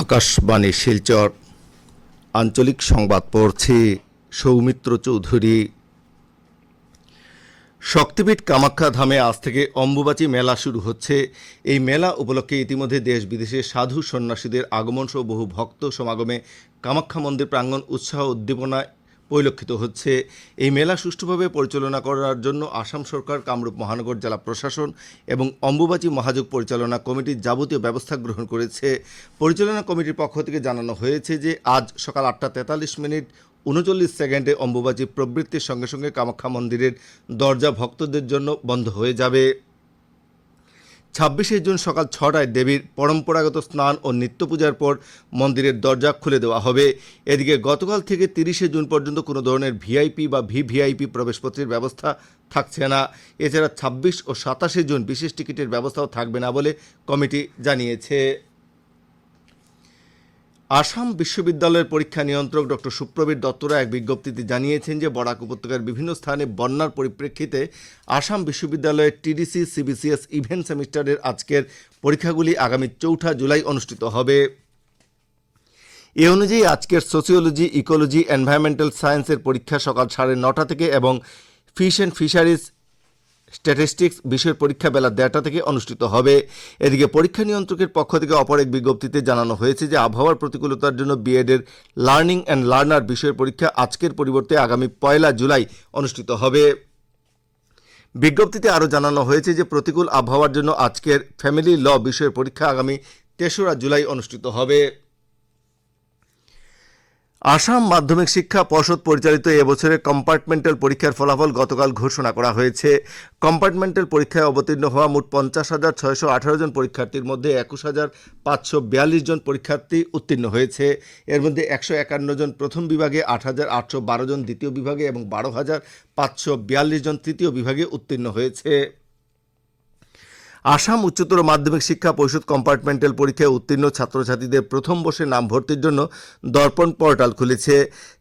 আকাশবাণী শিলচর। আঞ্চলিক সংবাদ পড়ছি সৌমিত্র চৌধুরী। শক্তিপীঠ কামাখ্যা ধামে আজ থেকে অম্বুবাচী মেলা শুরু হচ্ছে। এই মেলা উপলক্ষে ইতিমধ্যে দেশ বিদেশে সাধু সন্ন্যাসীদের আগমন সহ বহু ভক্ত সমাগমে কামাখ্যা মন্দির প্রাঙ্গণ উৎসাহ উদ্দীপনায় পরিলক্ষিত হচ্ছে। এই মেলা সুষ্ঠুভাবে পরিচালনা করার জন্য আসাম সরকার, কামরূপ মহানগর জেলা প্রশাসন এবং অম্বুবাচী মহাযোগ পরিচালনা কমিটির যাবতীয় ব্যবস্থা গ্রহণ করেছে। পরিচালনা কমিটির পক্ষ থেকে জানানো হয়েছে যে, আজ সকাল আটটা তেতাল্লিশ মিনিট উনচল্লিশ সেকেন্ডে অম্বুবাচী প্রবৃত্তির সঙ্গে সঙ্গে কামাখ্যা মন্দিরের দরজা ভক্তদের জন্য বন্ধ হয়ে যাবে। ছাব্বিশে জুন সকাল ছটায় দেবীর পরম্পরাগত স্নান ও নিত্য পূজার পর মন্দিরের দরজা খুলে দেওয়া হবে। এদিকে গতকাল থেকে তিরিশে জুন পর্যন্ত কোনো ধরনের ভিআইপি বা ভিভিআইপি প্রবেশপত্রের ব্যবস্থা থাকছে না। এছাড়া ছাব্বিশ ও সাতাশে জুন বিশেষ টিকিটের ব্যবস্থাও থাকবে না বলে কমিটি জানিয়েছে। আসাম বিশ্ববিদ্যালয়ের পরীক্ষা নিয়ন্ত্রক ডক্টর সুপ্রবীর দত্তরা এক বিজ্ঞপ্তিতে জানিয়েছেন যে বরাক উপত্যকার বিভিন্ন স্থানে বন্যার পরিপ্রেক্ষিতে আসাম বিশ্ববিদ্যালয়ের টিডিসি সিবিসিএস ইভেন্ট সেমিস্টারের আজকের পরীক্ষাগুলি আগামী চৌঠা জুলাই অনুষ্ঠিত হবে। এ অনুযায়ী আজকের সোসিওলজি, ইকোলজি, এনভায়রনমেন্টাল সায়েন্সের পরীক্ষা সকাল সাড়ে নটা থেকে এবং ফিশ অ্যান্ড ফিশারিজ স্ট্যাটিস্টিক্স বিষয়ের পরীক্ষা বেলা দেড়টা থেকে অনুষ্ঠিত হবে। এদিকে পরীক্ষা নিয়ন্ত্রকের পক্ষ থেকে অপর এক বিজ্ঞপ্তিতে জানানো হয়েছে যে, আবহাওয়ার প্রতিকূলতার জন্য বিএডের লার্নিং অ্যান্ড লার্নার বিষয়ের পরীক্ষা আজকের পরিবর্তে আগামী পয়লা জুলাই অনুষ্ঠিত হবে। বিজ্ঞপ্তিতে আরও জানানো হয়েছে যে, প্রতিকূল আবহাওয়ার জন্য আজকের ফ্যামিলি ল বিষয়ের পরীক্ষা আগামী তেসরা জুলাই অনুষ্ঠিত হবে। আসাম মাধ্যমিক শিক্ষা পর্ষদ পরিচালিত এবছরের কম্পার্টমেন্টাল পরীক্ষার ফলাফল গতকাল ঘোষণা করা হয়েছে। কম্পার্টমেন্টাল পরীক্ষায় অবতীর্ণ হওয়া মোট পঞ্চাশ হাজার ছয়শো আঠারো জন পরীক্ষার্থীর মধ্যে একুশ হাজার পাঁচশো বিয়াল্লিশ জন পরীক্ষার্থী উত্তীর্ণ হয়েছে। এর মধ্যে একশো একান্ন জন প্রথম বিভাগে, আট হাজার আটশো বারো জন দ্বিতীয় বিভাগে এবং বারো হাজার পাঁচশো বিয়াল্লিশ জন তৃতীয় বিভাগে উত্তীর্ণ হয়েছে। আসাম উচ্চতর মাধ্যমিক শিক্ষা পরিষদ কম্পার্টমেন্টাল পরীক্ষায় উত্তীর্ণ ছাত্রছাত্রীদের প্রথম বর্ষে নাম ভর্তির জন্য দর্পণ পোর্টাল খুলেছে।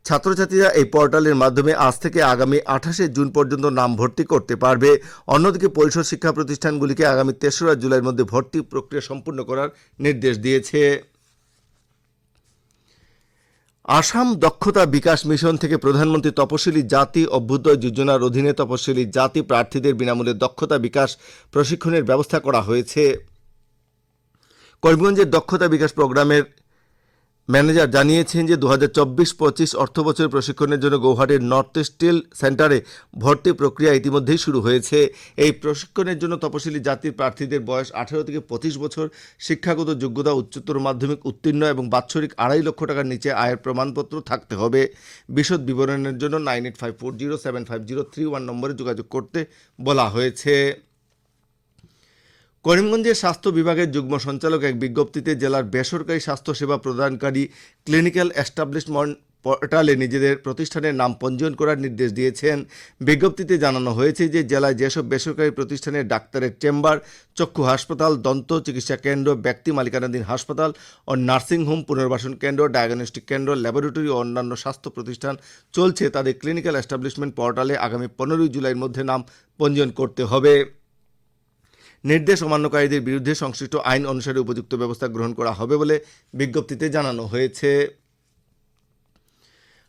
ছাত্রছাত্রীরা এই পোর্টালের মাধ্যমে আজ থেকে আগামী আঠাশে জুন পর্যন্ত নাম ভর্তি করতে পারবে। অন্যদিকে পরিষদ শিক্ষা প্রতিষ্ঠানগুলিকে আগামী তেসরা জুলাইয়ের মধ্যে ভর্তি প্রক্রিয়া সম্পূর্ণ করার নির্দেশ দিয়েছে। আসাম দক্ষতা বিকাশ মিশন থেকে প্রধানমন্ত্রী তপশিলি জাতি অভ্যুদয় যোজনার অধীনে তপশিলি জাতি প্রার্থীদের বিনামূল্যে দক্ষতা বিকাশ প্রশিক্ষণের ব্যবস্থা করা হয়েছে। করিমগঞ্জের দক্ষতা বিকাশ প্রোগ্রামের ম্যানেজার জানিয়েছেন যে দু হাজার চব্বিশ পঁচিশ প্রশিক্ষণের জন্য গৌহাটির নর্থ স্টিল সেন্টারে ভর্তি প্রক্রিয়া ইতিমধ্যেই শুরু হয়েছে। এই প্রশিক্ষণের জন্য তপশিলি জাতির প্রার্থীদের বয়স আঠারো থেকে পঁচিশ বছর, শিক্ষাগত যোগ্যতা, উচ্চতর মাধ্যমিক উত্তীর্ণ এবং বাৎসরিক আড়াই লক্ষ টাকার নিচে আয়ের প্রমাণপত্র থাকতে হবে। বিশদ বিবরণের জন্য nine eight five four zero seven five zero three one নম্বরে যোগাযোগ করতে বলা হয়েছে। করিমগঞ্জের স্বাস্থ্য বিভাগের যুগ্ম সঞ্চালক এক বিজ্ঞপ্তিতে জেলার বেসরকারি স্বাস্থ্যসেবা প্রদানকারী ক্লিনিক্যাল এস্টাবলিশমেন্ট পোর্টালে নিজেদের প্রতিষ্ঠানের নাম পঞ্জীয়ন করার নির্দেশ দিয়েছেন। বিজ্ঞপ্তিতে জানানো হয়েছে যে জেলায় যেসব বেসরকারি প্রতিষ্ঠানের ডাক্তারের চেম্বার, চক্ষু হাসপাতাল, দন্ত চিকিৎসা কেন্দ্র, ব্যক্তি মালিকানাধীন হাসপাতাল ও নার্সিংহোম পুনর্বাসন কেন্দ্র, ডায়াগনস্টিক কেন্দ্র, ল্যাবরেটরি ও অন্যান্য স্বাস্থ্য প্রতিষ্ঠান চলছে। তাদের ক্লিনিক্যাল এস্টাবলিশমেন্ট পোর্টালে আগামী পনেরোই জুলাইয়ের মধ্যে নাম পঞ্জীয়ন করতে হবে। নির্দেশ অমান্যকারীদের বিরুদ্ধে সংশ্লিষ্ট আইন অনুসারে উপযুক্ত ব্যবস্থা গ্রহণ করা হবে বলে বিজ্ঞপ্তিতে জানানো হয়েছে।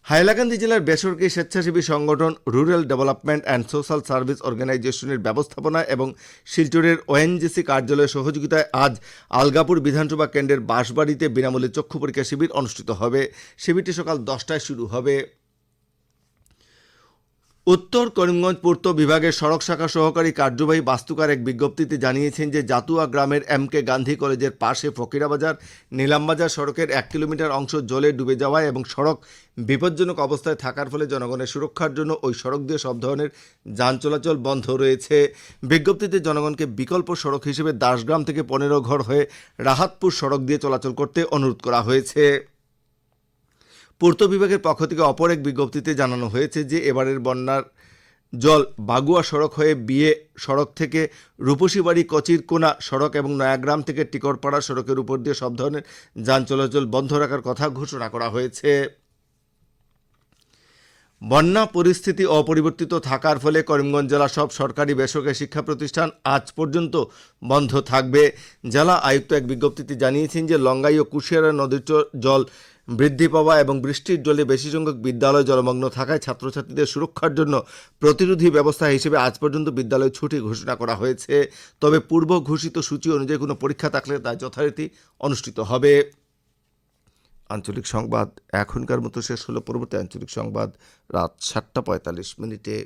হাইলাকান্দি জেলার বেসরকারি স্বেচ্ছাসেবী সংগঠন rural development and social service অর্গানাইজেশনের ব্যবস্থাপনা এবং শিলচরের ওএনজিসি কার্যালয়ের সহযোগিতায় আজ আলগাপুর বিধানসভা কেন্দ্রের বাঁশবাড়িতে বিনামূল্যে চক্ষু পরীক্ষা শিবির অনুষ্ঠিত হবে। শিবিরটি সকাল দশটায় শুরু হবে। উত্তর করিমগঞ্জ পূর্ত বিভাগের সড়ক শাখা সহকারী কার্যবাহী বাস্তুকার এক বিজ্ঞপ্তিতে জানিয়েছেন যে জাতুয়া গ্রামের এম কে গান্ধী কলেজের পাশে ফকিরাবাজার, নীলামবাজার সড়কের এক কিলোমিটার অংশ জলে ডুবে যাওয়ায় এবং সড়ক বিপজ্জনক অবস্থায় থাকার ফলে জনগণের সুরক্ষার জন্য ওই সড়ক দিয়ে সব ধরনের যান চলাচল বন্ধ রয়েছে। বিজ্ঞপ্তিতে জনগণকে বিকল্প সড়ক হিসেবে দাসগ্রাম থেকে পনেরো ঘর হয়ে রাহাতপুর সড়ক দিয়ে চলাচল করতে অনুরোধ করা হয়েছে। পূর্ত বিভাগের পক্ষ থেকে অপর এক বিজ্ঞপ্তিতে জানানো হয়েছে যে, এবারের বন্যার জল বাগুয়া সড়ক হয়ে বিয়ে সড়ক থেকে রূপসীবাড়ি, কচিরকোনা সড়ক এবং নয়াগ্রাম থেকে টিকরপাড়া সড়কের উপর দিয়ে সব ধরনের যান চলাচল বন্ধ রাখার কথা ঘোষণা করা হয়েছে। বন্যা পরিস্থিতি অপরিবর্তিত থাকার ফলে করিমগঞ্জ জেলা সব সরকারি বেসরকারি শিক্ষা প্রতিষ্ঠান আজ পর্যন্ত বন্ধ থাকবে। জেলা আয়ুক্ত এক বিজ্ঞপ্তিতে জানিয়েছেন যে, লঙ্গাই ও কুশিয়ারা নদীর জল বৃদ্ধি পাওয়া এবং বৃষ্টির জলে বেশি সংখ্যক বিদ্যালয় জলমগ্ন থাকায় ছাত্রছাত্রীদের সুরক্ষার জন্য প্রতিরোধী ব্যবস্থা হিসেবে আজ পর্যন্ত বিদ্যালয় ছুটি ঘোষণা করা হয়েছে। তবে পূর্ব ঘোষিত সূচি অনুযায়ী কোনো পরীক্ষা থাকলে তা যথারীতি অনুষ্ঠিত হবে। আঞ্চলিক সংবাদ এখনকার মতো শেষ হলো। পরবর্তী আঞ্চলিক সংবাদ রাত সাতটা পঁয়তাল্লিশ মিনিটে।